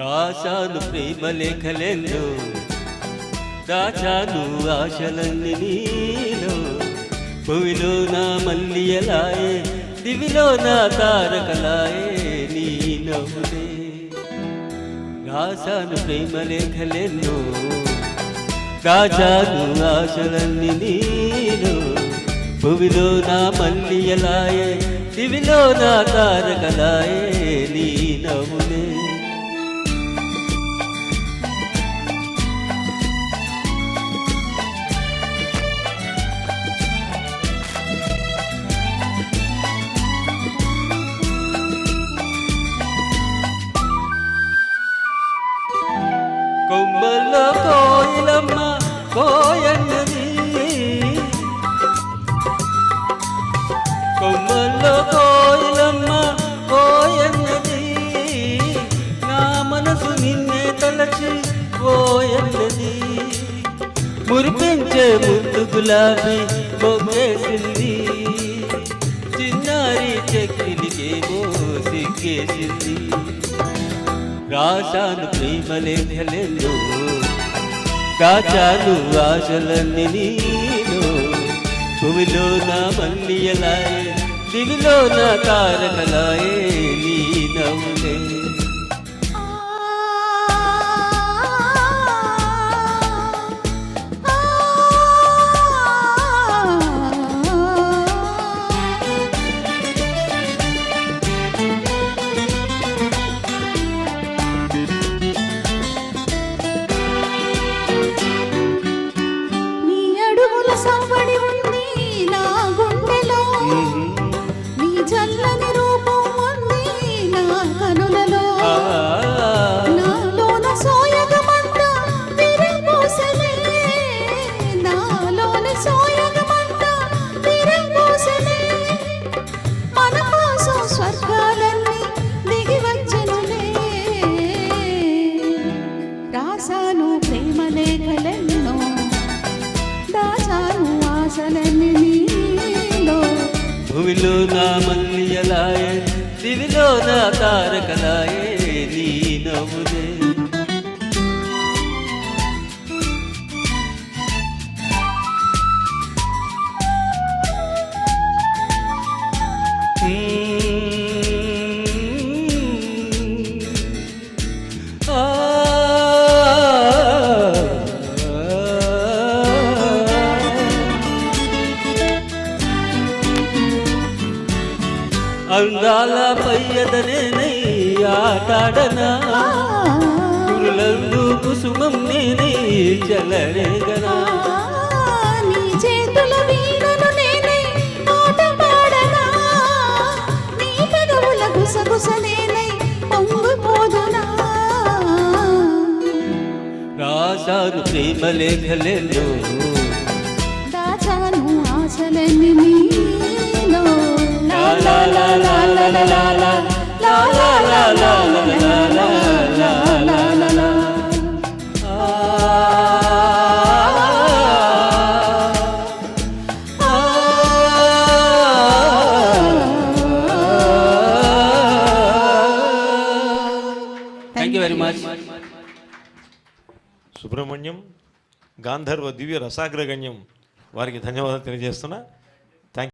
రాశాను ప్రేమ లేఖలెన్నో దాచాను ఆశలన్నీ నీలో. భూమిలో నా మల్లియలాయే దివిలో నా తారకలాయే నీ నవ్వులే. రాశాను ప్రేమ లేఖలెన్నో దాచాను ఆశలన్నీ నీలో. భూమిలో నా మల్లియలాయే దివిలో నా తారకలాయే నీ నవ్వులే. కొమ్మల్లో కోయిలమ్మ కోయన్నది కొమ్మల్లో కోయిలమ్మ కోయన్నది నా. మనసు నిన్నే తలచి కోయన్నది మురిపించే ముద్దు గులాబీ మొగ్గేసింది ఆశాను ప్రేమ లేఖలెన్నో దాచాను ఆశలన్నీ నీలో. భూమిలో నా మల్లియలాయే దివిలో నా తారకలాయే నీ నవ్వులే. భూమిలో నా మల్లియలాయే దివిలో నా తారకలాయే నీ నవ్వు అందాల పయ్యదనే ఆటాడనా? కురులందు కుసుమం నేనే చలరేగనా రాశారు ప్రేమలే లేఖలెల్లో దాచాను ఆశలని సుబ్రహ్మణ్యం గాంధర్వ దివ్య రసాగ్రగణ్యం వారికి ధన్యవాదాలు తెలియజేస్తున్నా.